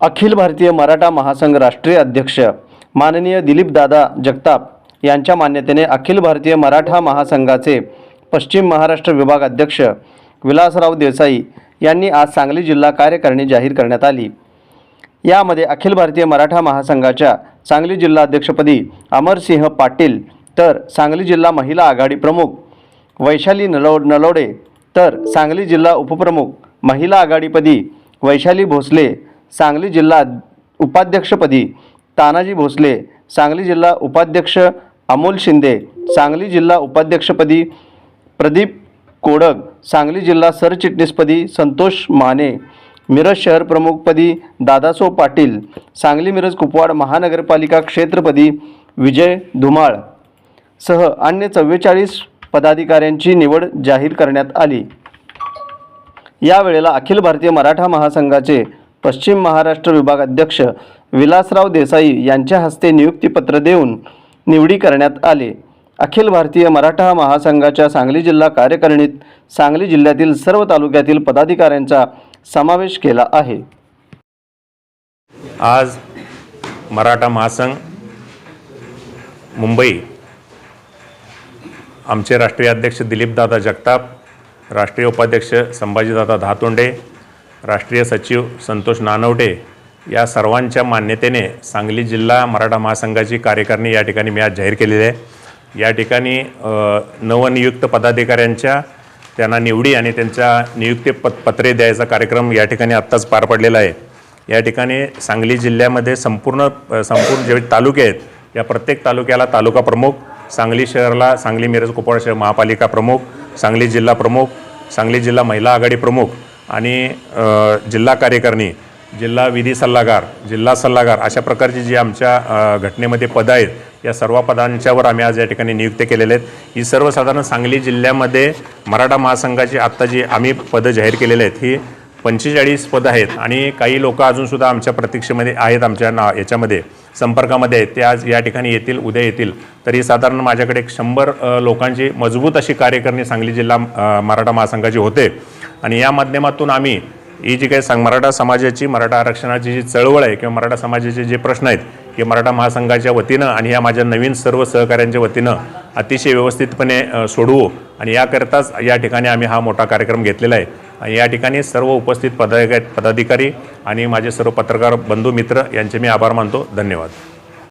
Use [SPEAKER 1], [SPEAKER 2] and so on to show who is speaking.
[SPEAKER 1] अखिल भारतीय मराठा महासंघ राष्ट्रीय अध्यक्ष माननीय दिलीपदादा जगताप यांच्या मान्यतेने अखिल भारतीय मराठा महासंघाचे पश्चिम महाराष्ट्र विभाग अध्यक्ष विलासराव देसाई यांनी आज सांगली जिल्हा कार्यकारिणी जाहीर करण्यात आली. यामध्ये अखिल भारतीय मराठा महासंघाच्या सांगली जिल्हा अध्यक्षपदी अमरसिंह पाटील तर सांगली जिल्हा महिला आघाडी प्रमुख वैशाली नलो नलोडे तर सांगली जिल्हा उपप्रमुख महिला आघाडीपदी वैशाली भोसले सांगली जिल्हा उपाध्यक्षपदी तानाजी भोसले सांगली जिल्हा उपाध्यक्ष अमोल शिंदे सांगली जिल्हा उपाध्यक्षपदी प्रदीप कोडग सांगली जिल्हा सरचिटणीसपदी संतोष माने मिरज शहर प्रमुखपदी दादासो पाटील सांगली मिरज कुपवाड महानगरपालिका क्षेत्रपदी विजय धुमाळ सह अन्य चव्वेचाळीस पदाधिकाऱ्यांची निवड जाहीर करण्यात आली. यावेळेला अखिल भारतीय मराठा महासंघाचे पश्चिम महाराष्ट्र विभाग अध्यक्ष विलासराव देसाई यांच्या हस्ते नियुक्तीपत्र देऊन निवडी करण्यात आले. अखिल भारतीय मराठा महासंघाच्या सांगली जिल्हा कार्यकारिणीत सांगली जिल्ह्यातील सर्व तालुक्यातील पदाधिकाऱ्यांचा समावेश केला आहे.
[SPEAKER 2] आज मराठा महासंघ मुंबई आमचे राष्ट्रीय अध्यक्ष दिलीपदादा जगताप राष्ट्रीय उपाध्यक्ष संभाजीदादा धातोंडे राष्ट्रीय सचिव संतोष नानवटे या सर्वांच्या मान्यतेने सांगली जिल्हा मराठा महासंघाची कार्यकारिणी या ठिकाणी मी आज जाहीर केलेली आहे. या ठिकाणी नवनियुक्त पदाधिकाऱ्यांच्या त्यांना निवडी आणि त्यांच्या नियुक्ती पत पत्रे द्यायचा कार्यक्रम या ठिकाणी आत्ताच पार पडलेला आहे. या ठिकाणी सांगली जिल्ह्यामध्ये संपूर्ण संपूर्ण जे तालुके आहेत या प्रत्येक तालुक्याला तालुका प्रमुख सांगली शहराला सांगली मिरज कुपवाड शहर महापालिका प्रमुख सांगली जिल्हा प्रमुख सांगली जिल्हा महिला आघाडी प्रमुख आणि जिल्हा कार्यकारिणी जिल्हा विधी सल्लागार जिल्हा सल्लागार अशा प्रकारची जी आमच्या घटनेमध्ये पदं आहेत या सर्व पदांच्यावर आम्ही आज या ठिकाणी नियुक्त केलेले आहेत. ही सर्वसाधारण सांगली जिल्ह्यामध्ये मराठा महासंघाची आत्ता जी आम्ही पदं जाहीर केलेली आहेत ही पंचेचाळीस पदं आहेत. आणि काही लोक अजूनसुद्धा आमच्या प्रतीक्षेमध्ये आहेत आमच्या ना याच्यामध्ये संपर्कामध्ये आहेत. ते आज या ठिकाणी येतील उद्या येतील. तरी साधारण माझ्याकडे एक शंभर लोकांची मजबूत अशी कार्यकारिणी सांगली जिल्हा मराठा महासंघाची होते. आणि या माध्यमातून आम्ही ही जी काही सांग मराठा समाजाची मराठा आरक्षणाची जी चळवळ आहे किंवा मराठा समाजाचे जे प्रश्न आहेत की मराठा महासंघाच्या वतीनं आणि या माझ्या नवीन सर्व सहकाऱ्यांच्या वतीनं अतिशय व्यवस्थितपणे सोडवू आणि याकरताच या ठिकाणी आम्ही हा मोठा कार्यक्रम घेतलेला आहे. आणि या ठिकाणी सर्व उपस्थित पदाधिकारी पदाधिकारी आणि माझे सर्व पत्रकार बंधू मित्र यांचे मी आभार मानतो. धन्यवाद.